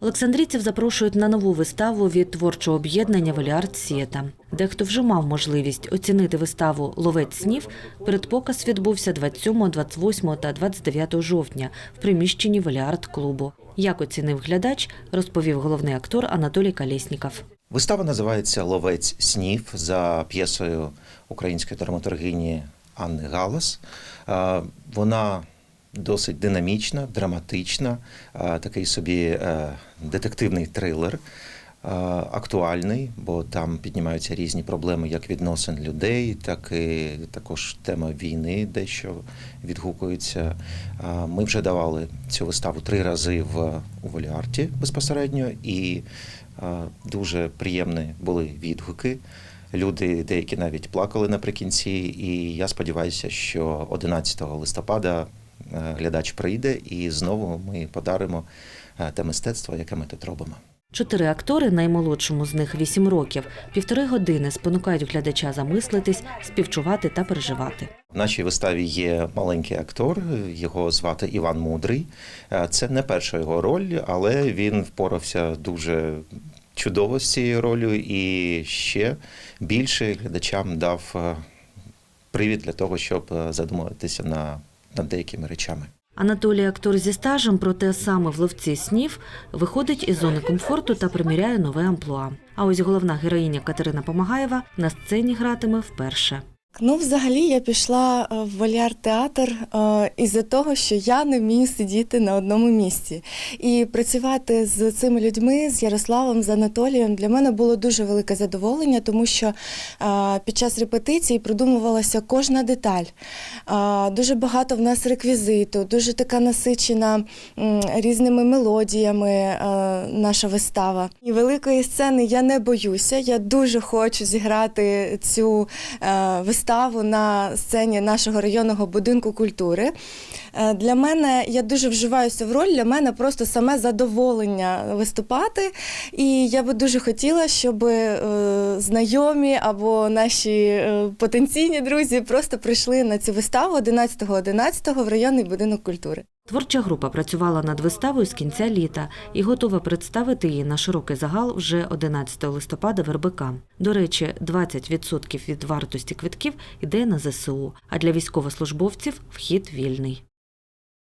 Олександрійців запрошують на нову виставу від творчого об'єднання Веліард Сієта. Дехто вже мав можливість оцінити виставу Ловець снів. Передпоказ відбувся 27, 28 та 29 жовтня в приміщенні Веліард клубу. Як оцінив глядач, розповів головний актор Анатолій Калєсніков. Вистава називається Ловець снів за п'єсою української драматургині Анни Галас. Е, Вона досить динамічна, драматична, такий собі е, детективний трилер. е, Актуальний, бо там піднімаються різні проблеми як відносин людей, так і також тема війни дещо відгукується. Ми вже давали цю виставу три рази в Воліарті безпосередньо, і дуже приємні були відгуки. Люди деякі навіть плакали наприкінці, і я сподіваюся, що 11 листопада глядач прийде і знову ми подаримо е, те мистецтво, яке ми тут робимо. Чотири актори, наймолодшому з них 8 років, півтори години спонукають глядача замислитись, співчувати та переживати. В нашій виставі є маленький актор, його звати Іван Мудрий. Е, Це не перша його роль, але він впорався дуже чудово з цією ролью і ще більше глядачам дав е, привід для того, щоб е, задумуватися на, над деякими речами. Анатолій актор зі стажем, проте саме в ловці снів виходить із зони комфорту та приміряє нове амплуа. А ось головна героїня Катерина Помагаєва на сцені гратиме вперше. Ну, взагалі, я пішла е, в вольяр театр е, із-за того, що я не вмію сидіти на одному місці. І працювати з цими людьми, з Ярославом, з Анатолієм, для мене було дуже велике задоволення, тому що е, під час репетиції продумувалася кожна деталь. Дуже багато в нас реквізиту, дуже така насичена різними мелодіями наша вистава. І великої сцени я не боюся. Я дуже хочу зіграти цю е, виставу на сцені нашого районного будинку культури. Е, Для мене я дуже вживаюся в роль. Для мене просто саме задоволення виступати. І я би дуже хотіла, щоб е, знайомі або наші е, потенційні друзі просто прийшли на цю виставу 11.11 в районний будинок культури. Творча група працювала над виставою з кінця літа і готова представити її на широкий загал вже 11 листопада в РБК. До речі, 20% від вартості квитків йде на ЗСУ, а для військовослужбовців вхід вільний.